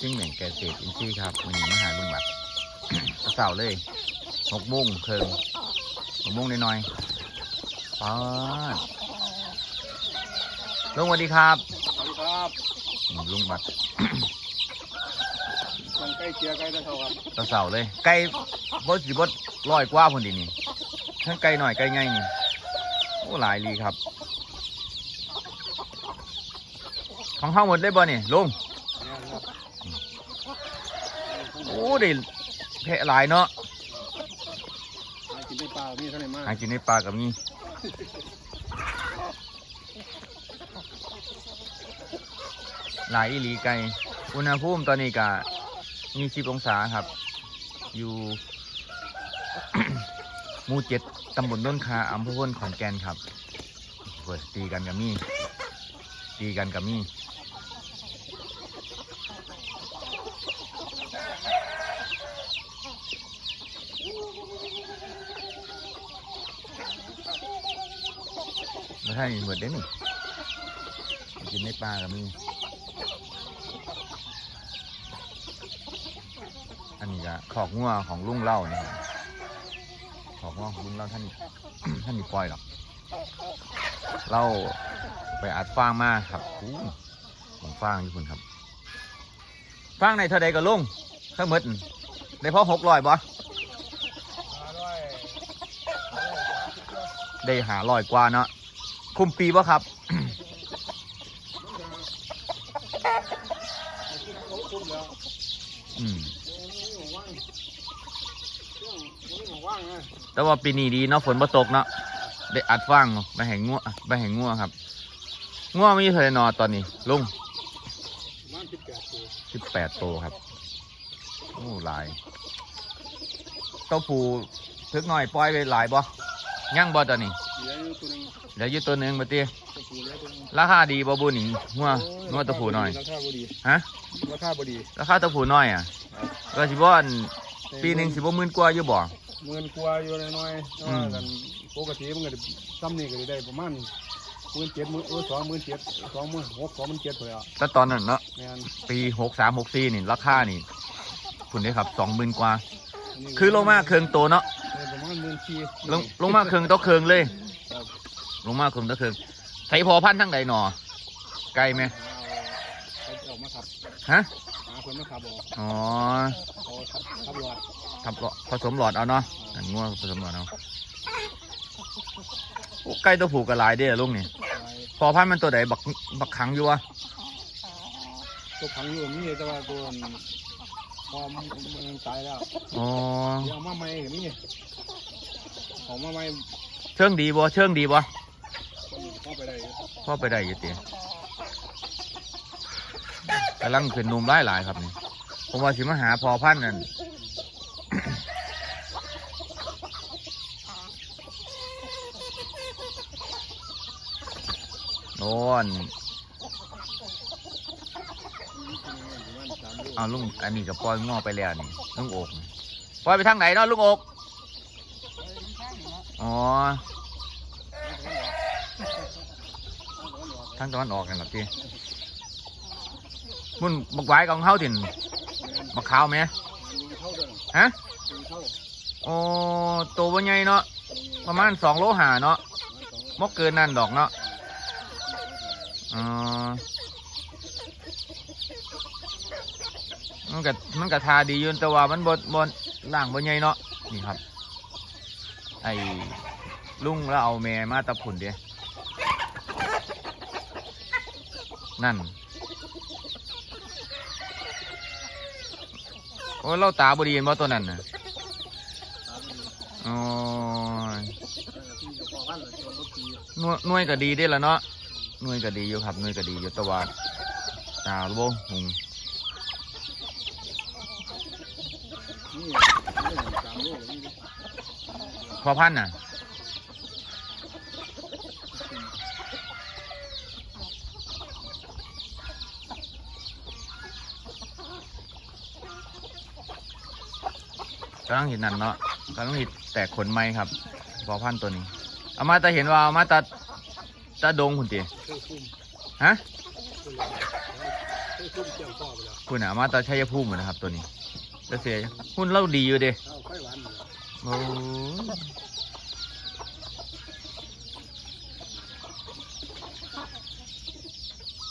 ซึ่งเหม่งเกษตรอินทรีย์ครับวันนี้มาหาลุงบัตรเสาร์เลยหกโมงเคิงหกโมงน้อยๆป๊าดลุงสวัสดีครับสวัสดีครับอืมลุงบัตรมันใกล้เคียงใกล้ได้เท่ากันตะเสาเลยไก่บดสิบดร้อยกว่าพอดีนี่ทั้งไก่หน่อยไก่ใหญ่นี่โอ้หลายลีครับ ของเฮาหมดเลยบ่นี่ลุงเนี่ยครับ โอ้ได้แพะหลายเนาะหากินได้ปลามีเท่าไหร่มากหากินในปลากับมีหลายอีหลีไก่อุณหภูมิตอนนี้ก็มีสิบองศาครับ อยู่หมู่เจ็ดตำบลน้นคาอำเภอพ้นขอนแก่นครับเปิดตีกันกับมีตีกันกับมี ไม่ใช่หมือนเด้นี่กินในปลากับมีอันนี้ก็ขอกงัวของลุงเล่านี่ครับขอกงัวของลุงเล่าท่านท่านมีปล่อยหรอกเล่าไปอัดฟางมาครับอู้ของฟางอยู่คุณครับ ฟางในเท่าใดก็ลุงทั้งหมดได้พอหกร้อยบ่ปลาด้วยได้หาร้อยกว่าเนาะคุมปีบ่ครับแต่ว่าปีนี้ดีเนาะฝนบ่ตกเนาะได้อัดฟางไปแห่งงัวไปแห่งงัวครับงัวมีเท่าไหร่นอตอนนี้ลุง มันสิบแปดตัว สิบแปดโตวครับโอ้หลายเต้าผูทึกหน่อยปล่อยไปหลายบ่ย่างบ่ตอนนี้เหลืออยู่ตัวหนึงเดี๋ยวอยืดตัวหนึ่งมาตีตัวผู้เหลือตัวหนึงราคาดีบ่บุญหนิงงัวงัวเต้าผูหน่อยราคาบดีฮะราคาบดีราคาเต้าผูน้อยอะก็สิบ่อันปีหนึ่งสิบ่หมื่นกว่าอยู่บ่เงินกลัวอยู่น้อยๆแต่ว่ากันปกติมันก็ซ้ำนี่ก็ได้ประมาณ หมื่นเจ็ดหมื่นเออสองหมื่นเจ็ดสองหมื่นหกสองหมื่นเจ็ดเลยอะแต่ตอนนั้นเนาะแม่นปีหกสามหกสี่นี่ราคานี่คุณได้ครับสองหมื่นกว่า นนี้คือลงมาเครื่องโตเนาะได้ประมาณหมื่นสี่ลงลงมาเครื่องโตเครื่องเลย ครับลงมาเครื่องโตเครื่องใช้พอพันธุ์ทั้งใดหนอไกลไหมเอาเอามาขับฮะหาคนมาขับออกอ๋อเอาขับขับรอดทับหลอดผสมหลอดเอาเนาะอันงัวผสมหลอดเอา โอ้ไก่ตัวผูกกระลายเด้อลุงนี่ไปพอพันธุ์มันตัวใดบักบักขังอยู่วะตัวขังอยู่มีแต่ว่าตัวนั้นพอมันมันตายแล้วอ๋อเดี๋ยวเอามาใหม่ก็มีของมาใหม่เชิงดีบ่เชิงดีบ่เข้าไปได้อยู่พ่อไปได้อยี่ตีกำลังขึ้นหนุ่มหลายหลายๆครับนี่ ผมว่าสิมาหาพอพันธุ์นั่น โน่นเอาลุงอันนี้กับปล่อยงอไปแล้วนี่ลุงอกปล่อยไปทางไหนเนาะลุงอกอ๋อทางตะวันออกกันหรอพี่มุ่นบักไว้ของเขาถิ่นบักขาวไหมฮะโอ้ตัวบ่ใหญ่เนาะประมาณสองโลหาเนาะมกเกินนั่นดอกเนาะ อ๋อมันก็มันก็ทาดีอยู่แต่ว่ามันบดบดล่างบ่ใหญ่เนาะนี่ครับ ไอ้ลุงแล้วเอาแม่มาตะผุนเดียนั่นโอ้เราตาบดีเห็นบ่ตัวนั้นนะอ๋อหน่วยหน่วยก็ดีได้ละเนาะ หน่วยก็ดีอยู่ครับหน่วยก็ดีอยู่แต่ว่าตาบ่หุงนี่สามลูกพอพันธ์น่ะกำลังเห็นนั่นเนาะกำลังเห็นแตกขนไม้ครับ พอพันธ์ตัวนี้ เอามาแต่เห็นว่าเอามาตัดตาดงคุณตี เท่าคุ้มฮะเท่าตุ้มเจียงพ่อไปแล้วคุณอะมาตาชัยภูมิเหมือนนะครับ ตัวนี้จะเสียหุ้นเล่าดีอยู่เด้ข้าวไข่หวานอยู่แล้วโอ้ย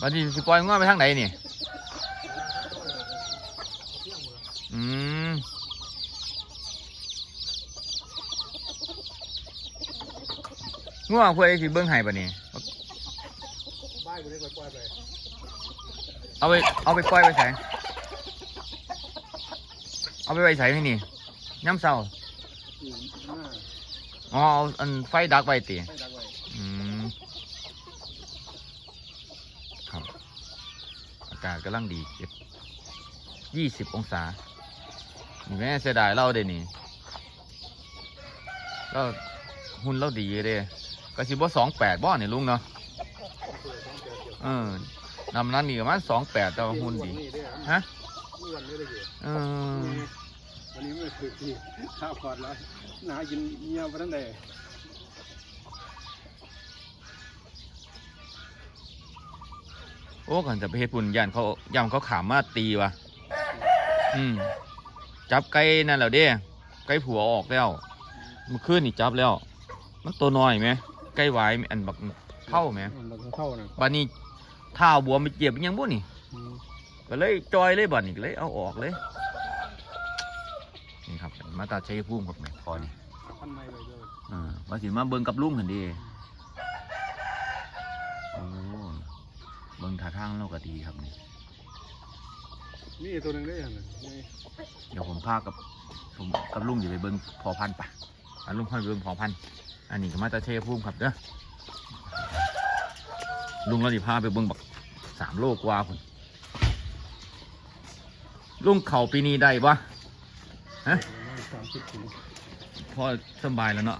วันนี้สิปล่อยง้อไปทางไหนนี่ อืมง่วงเพื่อสิเบิ้งไห้ปะนี่บ้าน กูได้ปล่อยไปเอาไปเอาไปปล่อยไปใส่เอาไปไว้ใส่ที่นี่ย้ำเศร้าอืมมาอ๋อเอาอันไฟดักไว้ตีให้ดักไว้อืมครับ อากาศกำลังดีเจ็ดยี่สิบองศานี่แม่เสียดายเล่าเด้นี่ก็หุ่นเราดีเด้ก็สิบ่สองแปดบ่เนี่ยลุงเนาะ เจียวเจียวเออนำนั้นนี่ประมาณสองแปดแต่ว่าหุ่นดีนี่เด้อฮะอ้วนนี่ได้กี่เออวันนี้ไม่คือที่ข้าวขอดแล้วหนากินเงียบไปทั้งใดโอ้ก่อนจะไปเฮ็ดปุ่นยันเขาย่ำเขาขามมาตีวะอืมจับไก่นั่นแล้วเด้ไก่ผัวออกแล้วเมื่อคืนนี่จับแล้ว มันตัวน้อยไหมไก่หวายอันบักเท่าไหมมันก็เท่านะบัดนี้เท้าบวมไปเจ็บอีหยังบ่นี่อืมก็เลยจอยเลยบัดนี้ก็เลยเอาออกเลยนี่ครับมาตาชัยภูมิครับแม่พอนี่พันไม้ไปด้วยเออว่าสิมาเบิ่งกับลุงหันดีโอ้เบิ่งท่าทางเราก็ดีครับนี่นี่ตัวหนึ่งได้ยังไงนี่เดี๋ยวผมพากับผมกับลุงอย่าไปเบิ่งพอพันธุ์ปะอะลุงค่อยไปเบิ่งพอพันธุ์อันนี้ก็มาตาชัยภูมิครับเด้อ ลุงเราดิพาไปเบิ่งบักสามโลกว่าพุ่นลุงเข่าปีนี้ได้ปะฮะสามสิบถุงพอสำบายแล้วเนาะ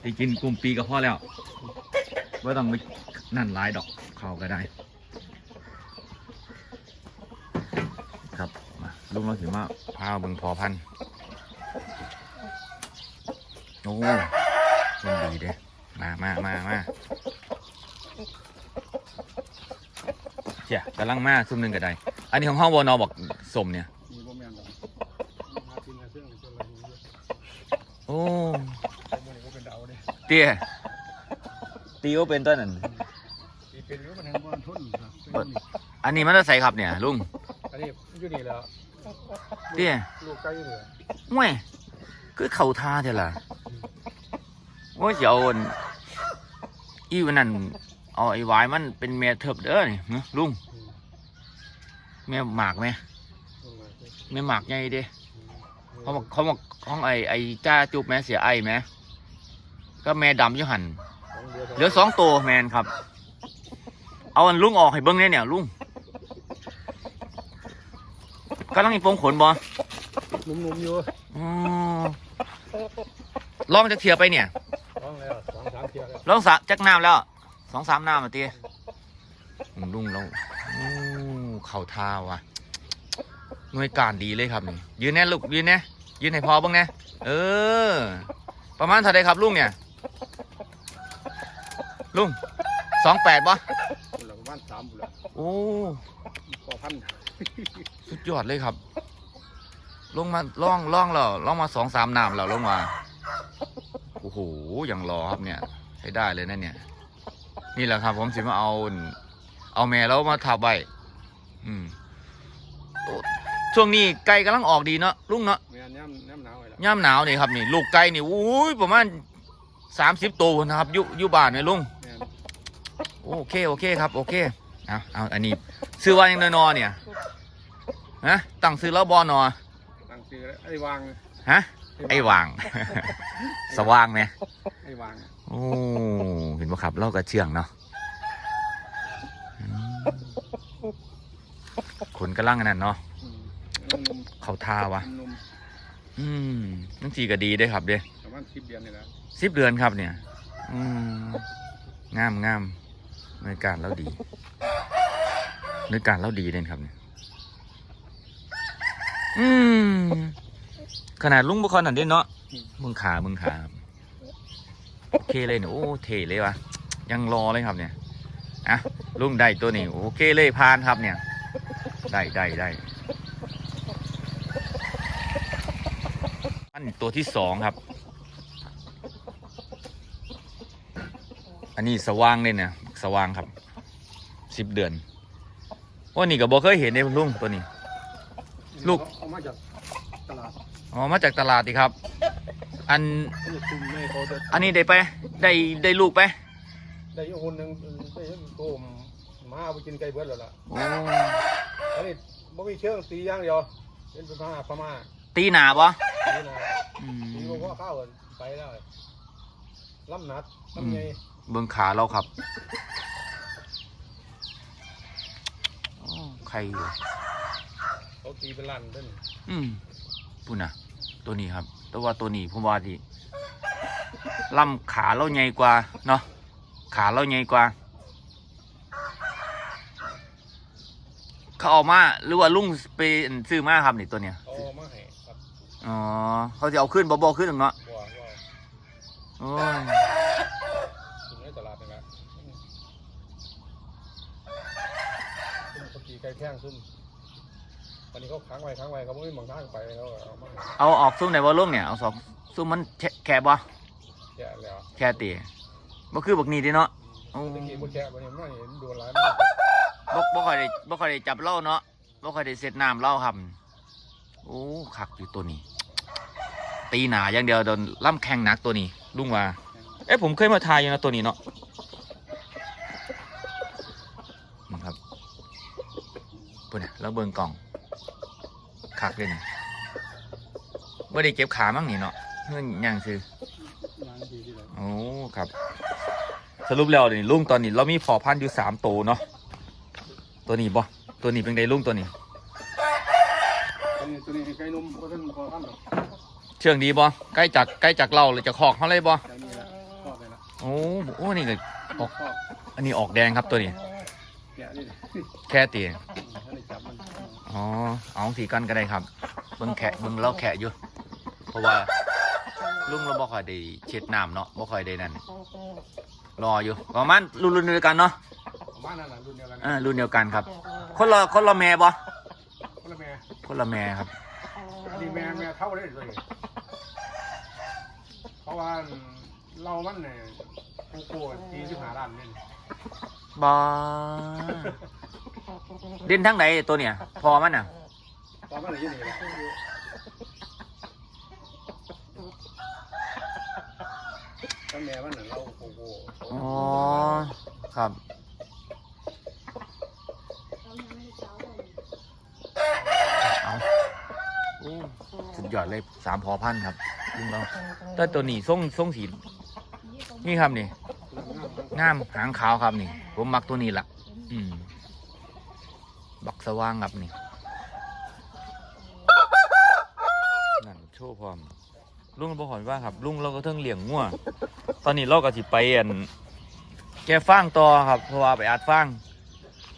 ไปกินกลุ่มปีก็พอแล้วไม่ต้องไปนั่นหลายดอกเข่าก็ได้ ครับมาลุงเราถือมาพาเบิ่งพอพันธุ์โอ้มันดีเด้มามามามาเจ้ากำลังมาซุ่มหนึ่งก็ได้ อันนี้ของห้องวอนอบอกสมเนี่ย มีบ่แม่นดอกหากินกับเครื่องเครื่องอะไรอย่างเงี้ยโอ้แต่มันก็เป็นดาวเด้เตี้ยตีว่าเป็นต้นนั่นที่เป็นก็มันแห่งบ้านทุนครับเบิดอันนี้มันจะใส่ครับเนี่ยลุงอันนี้อยู่นี่แล้วเตี้ยลูกไก่อยู่นี่ห่วยคือเข่าท่าเท่าล่ะว่าจะเอาอันอีวันนั้น เอาไอ้หวายมันเป็นแม่เถิบเด้อนี่หึลุงแม่หมากไหมแม่หมากใหญ่เด้เขาบอกเขาบอกของไอ้ไอ้จ้าจุบแม่เสียไอ้ไหมก็แม่ดำอยี่หันเหลือสองตัวแมนครับ เอาอันลุงออกให้เบิ้งเนี่ยเนี่ยลุงกำลังอีโปรงขนบ่นุ่มๆอยู่อ๋อลองจะเทียไปเนี่ยร้องแล้วสองสามเที่ยวแล้วลองสะจักน้ำแล้ว สองสามน้ำมาตีลุงเราโอ้เข่าท่าว่ะหน่วยการดีเลยครับนี่ยืนแน่ลูกยืนแน่ยืนให้พอบ้างแน่เออ ประมาณเท่าไรครับลุงเนี่ย ลุงสองแปดปะคนละประมาณสามบุนละโอ้พอพันสุดยอดเลยครับ ลงมาล่องล่องแล้วล่องมาสองสามน้ำแล้วลงมาโอ้โหยังรอครับเนี่ยใช้ได้เลยนะเนี่ย นี่แหละครับ ผมสิมาเอา เอาแม่แล้วมาทับไว้อืมโอ้ช่วงนี้ไก่กำลังออกดีเนาะลุงเนาะแม่นย่ำย่ำหนาวไว้แล้วย่ามหนาวนี่ครับนี่ ลูกไก่นี่อุ้ยประมาณสามสิบตัวนะครับอยุยุบ้านเนี่ยลุง แม่นโอเค โอเคครับ โอเค เอาเอาอันนี้ซื้อว่ายังนอนๆเนี่ยฮะตั้งซื้อแล้วบอนอตั้งชื่อไอ้วางฮะไอ้ว่าง สว่างไหมไอ้วางโอ้ เห็นว่าครับเล่ากระเชื่องเนาะอืมขนกระลังอันนั่นเนาะอืมนุ่มเขาทาวะๆนุ่มอืมนั่นสีก็ดีได้อครับเด้ๆประมาณสิบเดือนนี่แหละสิบเดือนครับเนี่ย อืมงามงามในวยการแล้วดีในวยการแล้วดีเลยครับเนี่ยอืมขนาดลุงบุคคลนั่นเด่นเนาะมึงขามึงขาโอ เคเลยเนี่ยโอ้เท่เลยวะยังรอเลยครับเนี่ยอะลุงได้ตัวนี้โอเคเลยพานครับเนี่ย ได้ได้ได้อันตัวที่สองครับ อันนี้สว่างเลยเนี่ยสว่างครับสิบเดือนว่านี่ก็บ่เคยเห็นในลุงตัวนี้ ลูกเอามาจากตลาดอ๋อมาจากตลาดดิครับ อันนี่คุมแม่เขาจะอันนี้ได้ไปได้ได้ลูกไปได้อีกคนหนึ่งได้อีกโกมมาเอาไปกินไก่เบิดแล้วล่ะโอ้อันนี้บ่มีเชือกตีอย่างเดียวเป็นพม่าพม่าตีหนาปะตีนะอืตีมบ่พอเข้ากันไปแล้วลำหนัดลำใหญ่เบื้องขาเราครับโอ้ใครอยู่เขาตีเป็นลั่นเด้นอืมปุ่นน่ะ ตัวนี้ครับ แต่ว่าตัวนี้ผมว่าดีลำขาเราใหญ่กว่าเนาะขาเราใหญ่กว่า เขาเออกมาหรือว่าลุงไปซื้อมาครับนี่ตัวเนี้ยเอามาให้ครับอ๋อเขาจะเอาขึ้นบ่บ่ขึ้นหรอกเนาะว่าว่าโอ้ยถึงในตลาดนี่แหละซุ่มเขาตีไก่แท่งซุ่มวั นนี้เขาค้างไว้ค้างไว้เขาไม่มีหมองทางไปแล้วเอามาให้เอาออกซุ้มไหนบ่ลุงเนี่ยเอาสองซุ้มมันแค่แค่บ่แกะแล้วแค่ตีบ่คือบักนี้เดิเนาะโอ้ตะกี้บ่แกะวันนี้ไม่เห็นโดนร้ายบ่บ่ค่อยได้บ่ค่อยได้จับเหล้าเนาะบ่ค่อยได้เสร็จน้ำเหล้าครับโอ้คักอยู่ตัวนี้ ตีหนาอย่างเดียวโดนล่ำแข้งหนักตัวนี้ลุงว่า เอ๊ะผมเคยมาทายอยู่นะตัวนี้เนาะนี่ครับปุ่นน่ะแล้วเบิ่งกล่อง คักเลยนี่บ่ได้เก็บขามั้งนี่เนาะเพิ่นย่างซื้องานดีที่ไหนโอ้ครับ สรุปแล้วนี่ลุงตอนนี้ เรามีพอพันธุ์อยู่สามตัวเนาะตัวนี้บ่ตัวนี้เป็นไงลุงตัวนี้ตัวนี้ตัวนี้ไก่นมเพราะท่านพอท่านหรอกเชื่องดีบ่ใกล้จากใกล้จากเราเลยจะคอกเขาเลยบ่จากนี้แหละชอบเลยนะโอ้โอ้นี่ก็ชอบอันนี้ออกแดงครับตัวนี้แกะนี่ แค่ตีท่านได้จับมันอ๋อเอาสีกันก็ได้ครับเบิ่งแขะเบิ่งเราแขะอยู่ เพราะว่าลุงเราบ่ค่อยได้เช็ดน้ำเนาะบ่ค่อยได้นั่นรออยู่ประมาณรุ่นๆเดียวกันเนาะประมาณนั้นแหละรุ่นเดียวกันอ่ารุ่นเดียวกันครับ คนละคนละแม่บ่คนละแม่คนละแม่ครับอันนี้แม่แม่เท่าได้เลยเพราะว่าเรามันเนี่ยโกโก้ตีสิบห้าล้านเนี่ยบอ เด่นทั้งไหนตัวเนี่ย พอมันอะตอนนั้นอยู่นี่แหละตั้งแม่มันน่ะเราโกโก้อ๋อครับเอาโอ้สุดยอดเลยสามพอพันครับลุงเราแต่ตัวนี้ส่งส่งสีนี่ครับนี่งามหางขาวครับนี่ ผมมักตัวนี้ละอืม บักสว่างครับนี่นั่นโชว์พร้อมลุงบอกขอนว่าครับ ลุงเราก็เทิงเลี้ยงงัวตอนนี้เราก็สิไปอันแกฟางต่อครับเพราะว่าไปอัดฟาง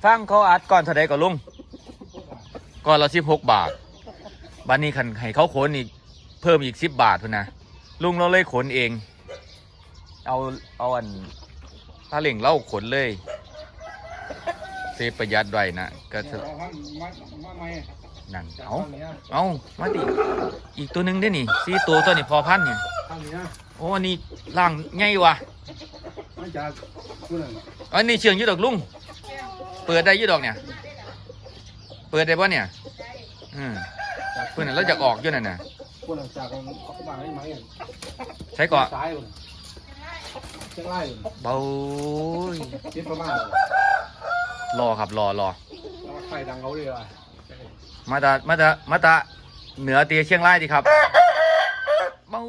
ฟางเขาอัดก่อนเท่าใดก็ลุงก่อนละสิบหกบาทบันนี้คันให้เขาขนอีกเพิ่มอีกสิบบาทพุ่นนะลุงเราเลยขนเอง เอาเอาอันถ้าเหล่งเล่าขนเลย เซฟประหยัดไว้นะก็เอาพันมามาใหม่นั่นจากเอาทางนี้เอามาดิอีกตัวหนึ่งได้นี่สี่ตัวตัวนี้พอพันเนี่ยทางนี้โอ้อันนี้ล่างใหญ่ว่ะมาจากผู้นั้นอันนี้เชียงอยี่ดอกลุงเปิดได้อยี่ดอกเนี่ย เปิดได้ปะเนี่ยอืมเพื่อนนเราจะออกอยู่นั่นน่ะผู้นั้นจากของบ้านไอ้ไม้ใช้ก่อนซ้ายคนเชียงรายเบาคิดประมาณ รอครับรอรอแล้วไฟดังเขาเลยว่ะมาตามาตามาตาเหนือเตียเชียงรายดีครับเบา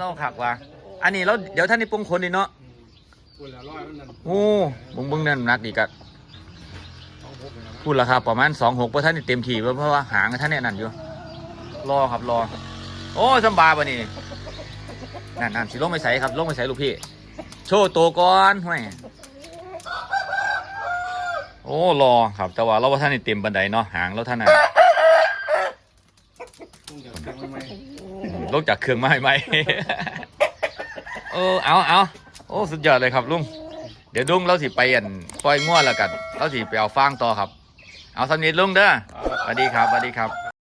เราขักว่ะอันนี้เราเดี๋ยวท่านนี่ปรุงคนดีเนาะพูดแล้วร้อยมันนั่นโอ้บึงบึงนั่นหนักดีกัดสองหกเลยนะพูดราคาประมาณสองหกเพราะท่านนี่เต็มที่เพราะว่าหางท่านเนี่ยนั่นอยู่รอครับรอ โอ้สำบายปะนี่นั่นนั่นสิลงไปใส่ครับลงไปใส่ลูกพี่ โชว์ตัวก่อนห่วย โอ้รอครับ แต่ว่าเราว่าท่านนี่เต็มบันไดเนาะหางเราท่านน่ะลงจากเครื่องไม้ไหมเออเอาเอาโอ้สุดยอดเลยครับลุงเดี๋ยวลุงเราสิไปอันปล่อยง้วแล้วกันเราสิไปเอาฟางต่อครับ เอาสำนิดลุงเด้อสวัสดีครับสวัสดีครับ